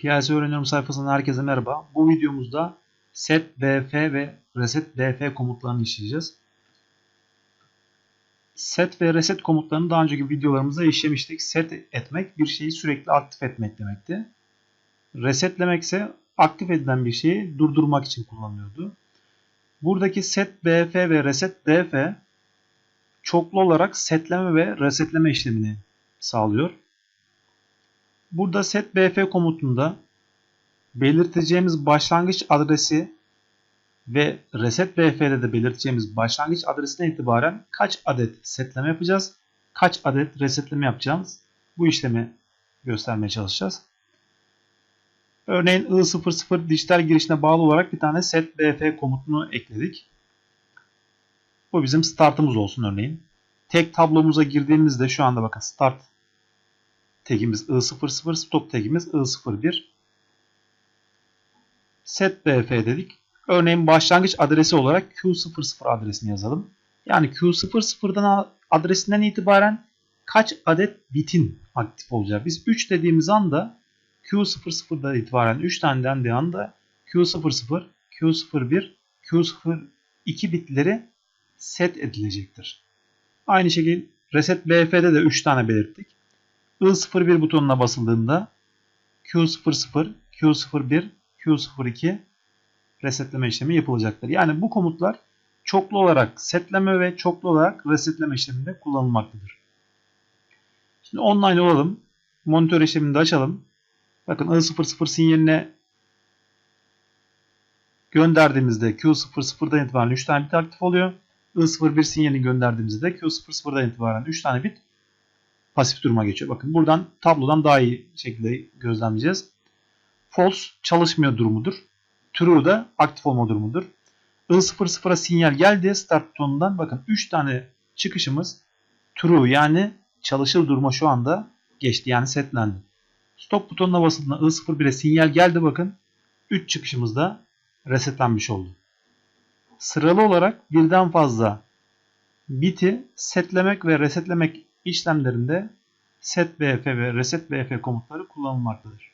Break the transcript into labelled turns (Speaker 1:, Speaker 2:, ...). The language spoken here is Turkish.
Speaker 1: PLC öğreniyorum sayfasından herkese merhaba. Bu videomuzda set bf ve reset bf komutlarını işleyeceğiz. Set ve reset komutlarını daha önceki videolarımızda işlemiştik. Set etmek bir şeyi sürekli aktif etmek demekti. Resetlemek ise aktif edilen bir şeyi durdurmak için kullanılıyordu. Buradaki set bf ve reset bf çoklu olarak setleme ve resetleme işlemini sağlıyor. Burada set bf komutunda belirteceğimiz başlangıç adresi ve reset bf'de de belirteceğimiz başlangıç adresinden itibaren kaç adet setleme yapacağız, kaç adet resetleme yapacağız. Bu işlemi göstermeye çalışacağız. Örneğin I00 dijital girişine bağlı olarak bir tane set bf komutunu ekledik. Bu bizim startımız olsun örneğin. Tek tablomuza girdiğimizde şu anda bakın start tagimiz I00, stop tagimiz I01. Set bf dedik. Örneğin başlangıç adresi olarak Q00 adresini yazalım. Yani Q00'dan adresinden itibaren kaç adet bitin aktif olacağı. Biz 3 dediğimiz anda Q00'dan itibaren 3 tane dendiği anda Q00, Q01, Q02 bitleri set edilecektir. Aynı şekilde reset bf'de de 3 tane belirttik. I01 butonuna basıldığında Q00, Q01, Q02 resetleme işlemi yapılacaktır. Yani bu komutlar çoklu olarak setleme ve çoklu olarak resetleme işleminde kullanılmaktadır. Şimdi online olalım. Monitör işlemini de açalım. Bakın I00 sinyaline gönderdiğimizde Q00'dan itibaren 3 tane bit aktif oluyor. I01 sinyalini gönderdiğimizde Q00'dan itibaren 3 tane bit pasif duruma geçiyor. Bakın buradan tablodan daha iyi şekilde gözlemleyeceğiz. False çalışmıyor durumudur. True da aktif olma durumudur. I00'a sinyal geldi start butonundan. Bakın 3 tane çıkışımız true yani çalışır duruma şu anda geçti. Yani setlendi. Stop butonuna basıldığında I01'e sinyal geldi bakın. 3 çıkışımız da resetlenmiş oldu. Sıralı olarak birden fazla biti setlemek ve resetlemek işlemlerinde set bf ve reset bf komutları kullanılmaktadır.